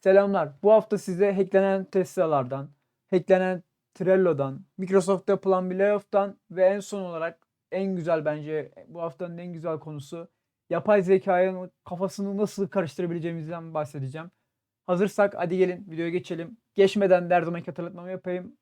Selamlar. Bu hafta size hacklenen Tesla'lardan, hacklenen Trello'dan, Microsoft'ta yapılan bir layoff'tan ve en son olarak en güzel bence bu haftanın en güzel konusu yapay zekanın kafasını nasıl karıştırabileceğimizden bahsedeceğim. Hazırsak hadi gelin videoya geçelim. Geçmeden de her zamanki hatırlatmamı yapayım.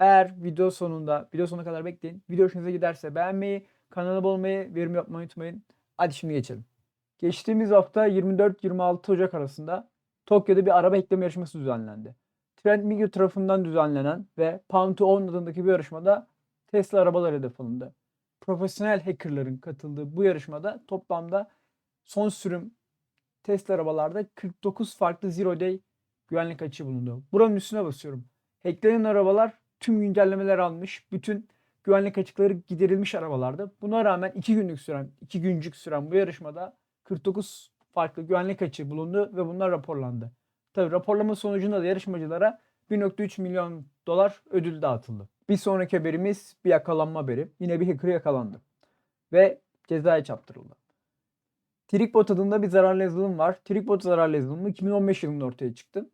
Eğer video sonunda, video sonuna kadar bekleyin. Video hoşunuza giderse beğenmeyi, kanala abone olmayı, yorum yapmayı unutmayın. Hadi şimdi geçelim. Geçtiğimiz hafta 24-26 Ocak arasında Tokyo'da bir araba ekleme yarışması düzenlendi. Trend Micro tarafından düzenlenen ve Pound to Own adındaki bir yarışmada Tesla arabaları hedef alındı. Profesyonel hackerların katıldığı bu yarışmada toplamda son sürüm Tesla arabalarda 49 farklı Zero Day güvenlik açığı bulundu. Buranın üstüne basıyorum. Hacklenen arabalar tüm güncellemeler almış, bütün güvenlik açıkları giderilmiş arabalardı. Buna rağmen 2 günlük süren, 2 güncük süren bu yarışmada 49 farklı güvenlik açığı bulundu ve bunlar raporlandı. Tabi raporlama sonucunda da yarışmacılara 1.3 milyon dolar ödül dağıtıldı. Bir sonraki haberimiz bir yakalanma haberi. Yine bir hacker yakalandı ve cezaya çarptırıldı. Trickbot adında bir zararlı yazılım var. Trickbot zararlı yazılımı 2015 yılında ortaya çıktı.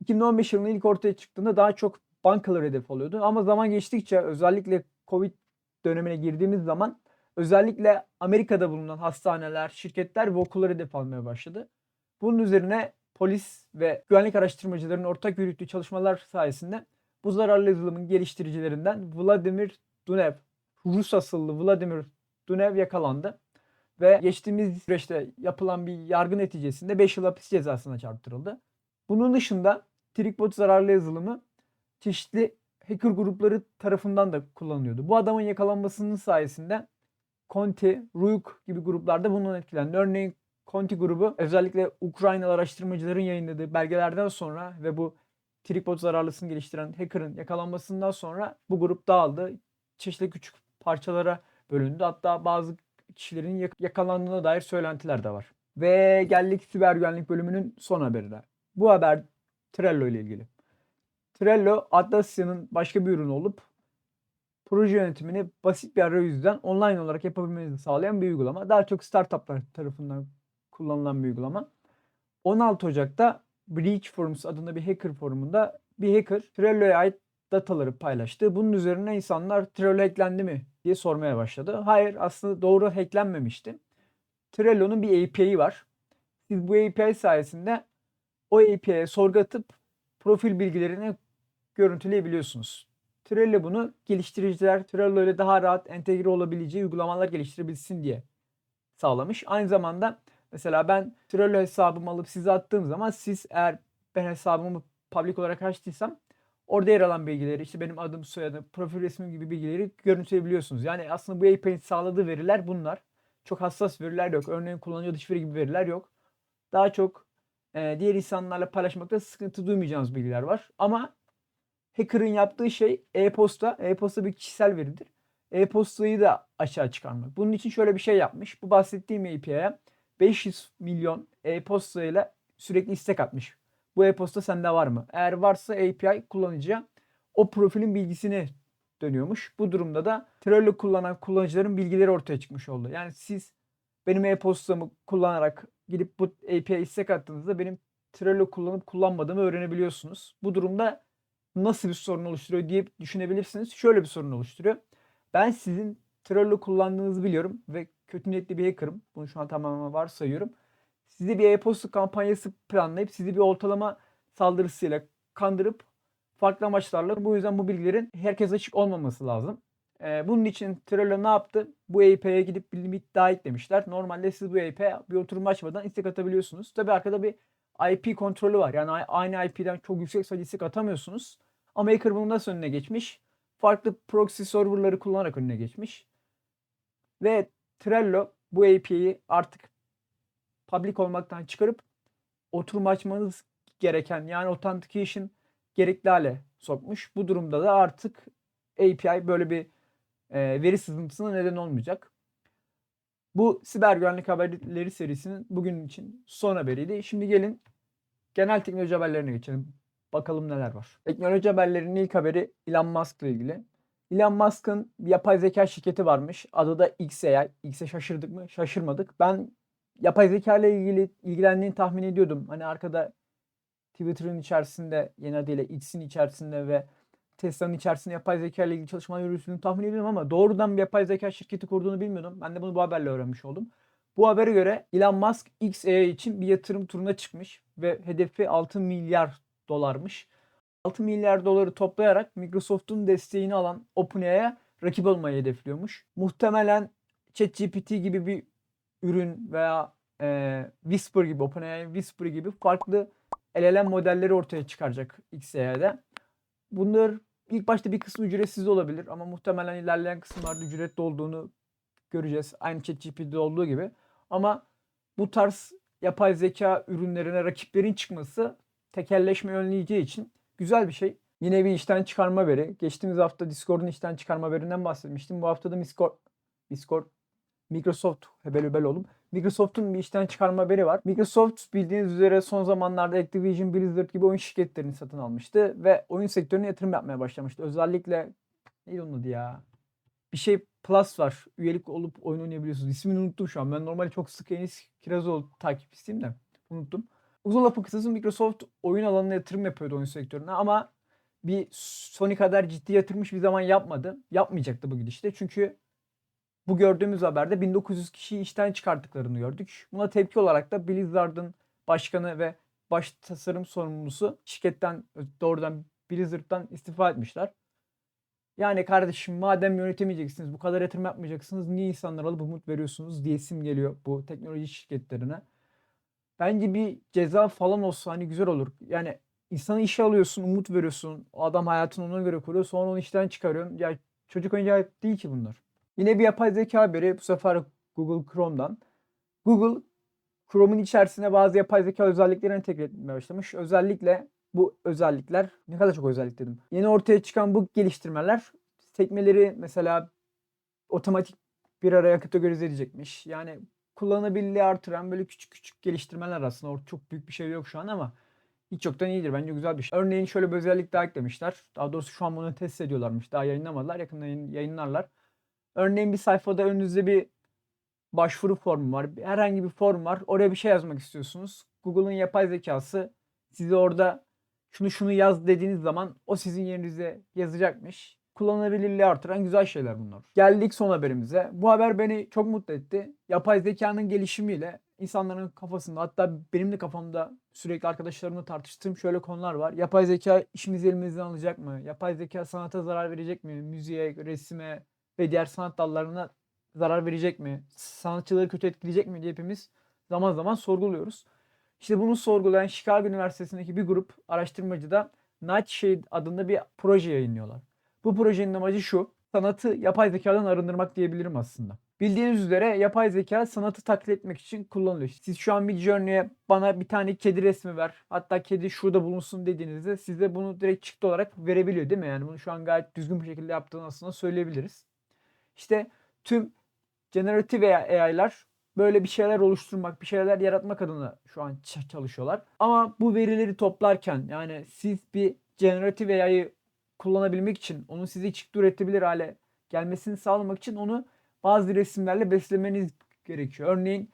2015 yılında ilk ortaya çıktığında daha çok bankalar hedef alıyordu. Ama zaman geçtikçe özellikle Covid dönemine girdiğimiz zaman özellikle Amerika'da bulunan hastaneler, şirketler ve okulları hedef almaya başladı. Bunun üzerine polis ve güvenlik araştırmacılarının ortak yürüttüğü çalışmalar sayesinde bu zararlı yazılımın geliştiricilerinden Vladimir Dunev, Rus asıllı Vladimir Dunev yakalandı ve geçtiğimiz süreçte yapılan bir yargı neticesinde 5 yıl hapis cezasına çarptırıldı. Bunun dışında Trickbot zararlı yazılımı çeşitli hacker grupları tarafından da kullanılıyordu. Bu adamın yakalanmasının sayesinde Conti, Ruyuk gibi gruplarda bundan etkilendi. Örneğin Conti grubu özellikle Ukraynalı araştırmacıların yayınladığı belgelerden sonra ve bu Trickbot zararlısını geliştiren hacker'ın yakalanmasından sonra bu grup dağıldı. Çeşitli küçük parçalara bölündü. Hatta bazı kişilerin yak- yakalandığına dair söylentiler de var. Ve geldik siber güvenlik bölümünün son haberine. Bu haber Trello ile ilgili. Trello Atlassian'ın başka bir ürünü olup proje yönetimini basit bir arayüzden online olarak yapabilmenizi sağlayan bir uygulama. Daha çok startuplar tarafından kullanılan bir uygulama. 16 Ocak'ta Breach Forums adında bir hacker forumunda bir hacker Trello'ya ait dataları paylaştı. Bunun üzerine insanlar Trello hacklendi mi diye sormaya başladı. Hayır aslında doğru hacklenmemişti. Trello'nun bir API var. Siz bu API sayesinde o API'ye sorgu atıp profil bilgilerini görüntüleyebiliyorsunuz. Trello bunu geliştiriciler Trello ile daha rahat entegre olabileceği uygulamalar geliştirebilsin diye sağlamış. Aynı zamanda mesela ben Trello hesabımı alıp size attığım zaman siz eğer ben hesabımı public olarak açtıysam orada yer alan bilgileri işte benim adım, soyadım, profil resmim gibi bilgileri görüntüleyebiliyorsunuz. Yani aslında bu API'nin sağladığı veriler bunlar. Çok hassas veriler yok. Örneğin kullanıcı dış veri gibi veriler yok. Daha çok diğer insanlarla paylaşmakta sıkıntı duymayacağınız bilgiler var. Ama hacker'ın yaptığı şey e-posta. E-posta bir kişisel veridir. E-postayı da aşağı çıkarmak. Bunun için şöyle bir şey yapmış. Bu bahsettiğim API'ye 500 milyon e-posta ile sürekli istek atmış. Bu e-posta sende var mı? Eğer varsa API kullanıcıya o profilin bilgisini dönüyormuş. Bu durumda da Trello kullanan kullanıcıların bilgileri ortaya çıkmış oldu. Yani siz benim e-postamı kullanarak gidip bu API'ye istek attığınızda benim Trello kullanıp kullanmadığımı öğrenebiliyorsunuz. Bu durumda nasıl bir sorun oluşturuyor diye düşünebilirsiniz. Şöyle bir sorun oluşturuyor. Ben sizin Trello kullandığınızı biliyorum ve kötü niyetli bir hacker'ım. Bunu şu an tamamen varsayıyorum. Size bir e-posta kampanyası planlayıp sizi bir ortalama saldırısıyla kandırıp farklı amaçlarla bu yüzden bu bilgilerin herkes açık olmaması lazım. Ee, bunun için Trello ne yaptı? Bu API'ye gidip bir limit daha eklemişler. Normalde siz bu API'ye bir oturum açmadan istek atabiliyorsunuz. Tabi arkada bir IP kontrolü var. Yani aynı IP'den çok yüksek sayıda istek atamıyorsunuz. Ama hacker bunun nasıl önüne geçmiş? Farklı proxy serverları kullanarak önüne geçmiş. Ve Trello bu API'yi artık public olmaktan çıkarıp oturum açmanız gereken yani authentication gerekli hale sokmuş. Bu durumda da artık API böyle bir e, veri sızıntısına neden olmayacak. Bu siber güvenlik haberleri serisinin bugün için son haberiydi. Şimdi gelin genel teknoloji haberlerine geçelim. Bakalım neler var. Teknoloji haberlerinin ilk haberi Elon Musk ile ilgili. Elon Musk'ın yapay zeka şirketi varmış. Adı da XAI. X'e şaşırdık mı? Şaşırmadık. Ben yapay zeka ile ilgili ilgilendiğini tahmin ediyordum. Hani arkada Twitter'ın içerisinde yeni adıyla X'in içerisinde ve Tesla'nın içerisinde yapay zeka ile ilgili çalışmalar yürüttüğünü tahmin ediyorum ama doğrudan bir yapay zeka şirketi kurduğunu bilmiyordum. Ben de bunu bu haberle öğrenmiş oldum. Bu habere göre Elon Musk XAI için bir yatırım turuna çıkmış ve hedefi 6 milyar dolarmış. 6 milyar doları toplayarak Microsoft'un desteğini alan OpenAI'ye rakip olmayı hedefliyormuş. Muhtemelen ChatGPT gibi bir ürün veya e, Whisper gibi, OpenAI Whisper gibi farklı LLM modelleri ortaya çıkaracak XAI'de. Bunlar ilk başta bir kısmı ücretsiz olabilir ama muhtemelen ilerleyen kısımlarda ücretli olduğunu göreceğiz. Aynı ChatGPT'de olduğu gibi. Ama bu tarz yapay zeka ürünlerine rakiplerin çıkması tekelleşme önleyeceği için güzel bir şey. Yine bir işten çıkarma haberi. Geçtiğimiz hafta Discord'un işten çıkarma haberinden bahsetmiştim. Bu hafta da Discord, Discord Microsoft hebelübel oğlum. Microsoft'un bir işten çıkarma haberi var. Microsoft bildiğiniz üzere son zamanlarda Activision, Blizzard gibi oyun şirketlerini satın almıştı ve oyun sektörüne yatırım yapmaya başlamıştı. Özellikle neydi onun ya? Bir şey Plus var. Üyelik olup oyun oynayabiliyorsunuz. İsmini unuttum şu an. Ben normalde çok sık Enis Kirazoğlu takipçisiyim de unuttum. Uzun lafın kısası Microsoft oyun alanına yatırım yapıyordu oyun sektörüne ama bir Sony kadar ciddi yatırmış bir zaman yapmadı. Yapmayacaktı bu gidişte. Çünkü bu gördüğümüz haberde 1900 kişiyi işten çıkarttıklarını gördük. Buna tepki olarak da Blizzard'ın başkanı ve baş tasarım sorumlusu şirketten doğrudan Blizzard'dan istifa etmişler. Yani kardeşim madem yönetemeyeceksiniz, bu kadar yatırım yapmayacaksınız, niye insanlara alıp umut veriyorsunuz diyesim geliyor bu teknoloji şirketlerine. Bence bir ceza falan olsa hani güzel olur. Yani insanı işe alıyorsun, umut veriyorsun. O adam hayatını ona göre kuruyor. Sonra onu işten çıkarıyorsun. Ya çocuk oyuncağı değil ki bunlar. Yine bir yapay zeka haberi bu sefer Google Chrome'dan. Google Chrome'un içerisine bazı yapay zeka özelliklerini entegre etmeye başlamış. Özellikle bu özellikler ne kadar çok özellik dedim. Yeni ortaya çıkan bu geliştirmeler sekmeleri mesela otomatik bir araya kategorize edecekmiş. Yani kullanılabilirliği artıran böyle küçük küçük geliştirmeler aslında. Orada çok büyük bir şey yok şu an ama hiç yoktan iyidir. Bence güzel bir şey. Örneğin şöyle bir özellik daha eklemişler. Daha doğrusu şu an bunu test ediyorlarmış. Daha yayınlamadılar. Yakında yayın, yayınlarlar. Örneğin bir sayfada önünüzde bir başvuru formu var. Herhangi bir form var. Oraya bir şey yazmak istiyorsunuz. Google'ın yapay zekası size orada şunu şunu yaz dediğiniz zaman o sizin yerinize yazacakmış. Kullanılabilirliği artıran güzel şeyler bunlar. Geldik son haberimize. Bu haber beni çok mutlu etti. Yapay zekanın gelişimiyle insanların kafasında hatta benim de kafamda sürekli arkadaşlarımla tartıştığım şöyle konular var. Yapay zeka işimizi elimizden alacak mı? Yapay zeka sanata zarar verecek mi? Müziğe, resime ve diğer sanat dallarına zarar verecek mi? Sanatçıları kötü etkileyecek mi diye hepimiz zaman zaman sorguluyoruz. İşte bunu sorgulayan Chicago Üniversitesi'ndeki bir grup araştırmacı da Nightshade adında bir proje yayınlıyorlar. Bu projenin amacı şu. Sanatı yapay zekadan arındırmak diyebilirim aslında. Bildiğiniz üzere yapay zeka sanatı taklit etmek için kullanılıyor. Siz şu an Midjourney'e bana bir tane kedi resmi ver. Hatta kedi şurada bulunsun dediğinizde size bunu direkt çıktı olarak verebiliyor değil mi? Yani bunu şu an gayet düzgün bir şekilde yaptığını aslında söyleyebiliriz. İşte tüm generative AI'lar böyle bir şeyler oluşturmak, bir şeyler yaratmak adına şu an çalışıyorlar. Ama bu verileri toplarken yani siz bir generative AI'yı kullanabilmek için, onun size çıktı üretebilir hale gelmesini sağlamak için onu bazı resimlerle beslemeniz gerekiyor. Örneğin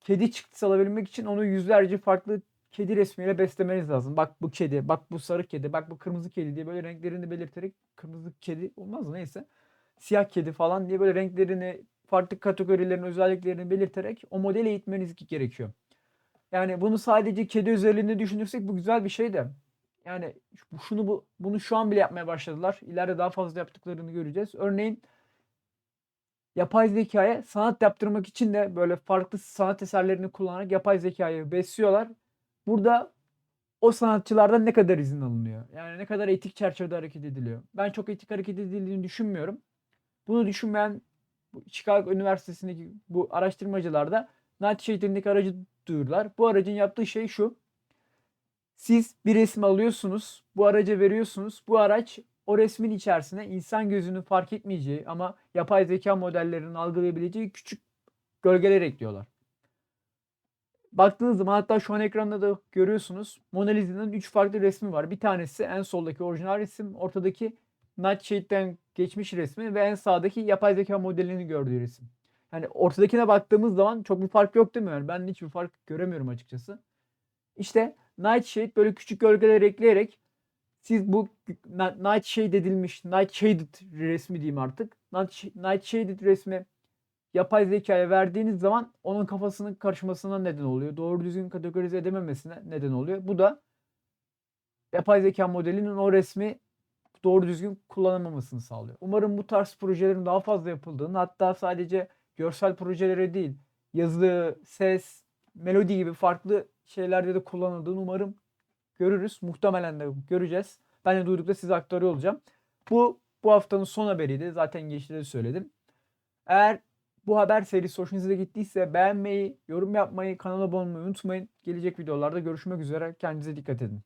kedi çıktısı alabilmek için onu yüzlerce farklı kedi resmiyle beslemeniz lazım. Bak bu kedi, bak bu sarı kedi, bak bu kırmızı kedi diye böyle renklerini belirterek kırmızı kedi olmaz mı neyse. Siyah kedi falan diye böyle renklerini, farklı kategorilerin özelliklerini belirterek o modeli eğitmeniz gerekiyor. Yani bunu sadece kedi özelliğinde düşünürsek bu güzel bir şey de. Yani şunu bu bunu şu an bile yapmaya başladılar. İleride daha fazla yaptıklarını göreceğiz. Örneğin yapay zekaya sanat yaptırmak için de böyle farklı sanat eserlerini kullanarak yapay zekayı besliyorlar. Burada o sanatçılardan ne kadar izin alınıyor? Yani ne kadar etik çerçevede hareket ediliyor? Ben çok etik hareket edildiğini düşünmüyorum. Bunu düşünmeyen Chicago Üniversitesi'ndeki bu araştırmacılar da Nightshade aracı duyurdular. Bu aracın yaptığı şey şu. Siz bir resim alıyorsunuz, bu araca veriyorsunuz. Bu araç o resmin içerisine insan gözünün fark etmeyeceği ama yapay zeka modellerinin algılayabileceği küçük gölgeler ekliyorlar. Baktığınız zaman hatta şu an ekranda da görüyorsunuz Mona Lisa'nın 3 farklı resmi var. Bir tanesi en soldaki orijinal resim, ortadaki Nightshade'den geçmiş resmi ve en sağdaki yapay zeka modelini gördüğü resim. Yani ortadakine baktığımız zaman çok bir fark yok değil mi? Yani ben hiçbir fark göremiyorum açıkçası. İşte Nightshade böyle küçük gölgeler ekleyerek siz bu Nightshade edilmiş, Nightshaded resmi diyeyim artık. Night- Nightshaded resmi yapay zekaya verdiğiniz zaman onun kafasının karışmasına neden oluyor. Doğru düzgün kategorize edememesine neden oluyor. Bu da yapay zeka modelinin o resmi doğru düzgün kullanamamasını sağlıyor. Umarım bu tarz projelerin daha fazla yapıldığını hatta sadece görsel projelere değil yazı, ses, melodi gibi farklı şeylerde de kullanıldığını umarım görürüz. Muhtemelen de göreceğiz. Ben de duydukça size aktarıyor olacağım. Bu bu haftanın son haberiydi. Zaten geçti de söyledim. Eğer bu haber serisi hoşunuza gittiyse beğenmeyi, yorum yapmayı, kanala abone olmayı unutmayın. Gelecek videolarda görüşmek üzere. Kendinize dikkat edin.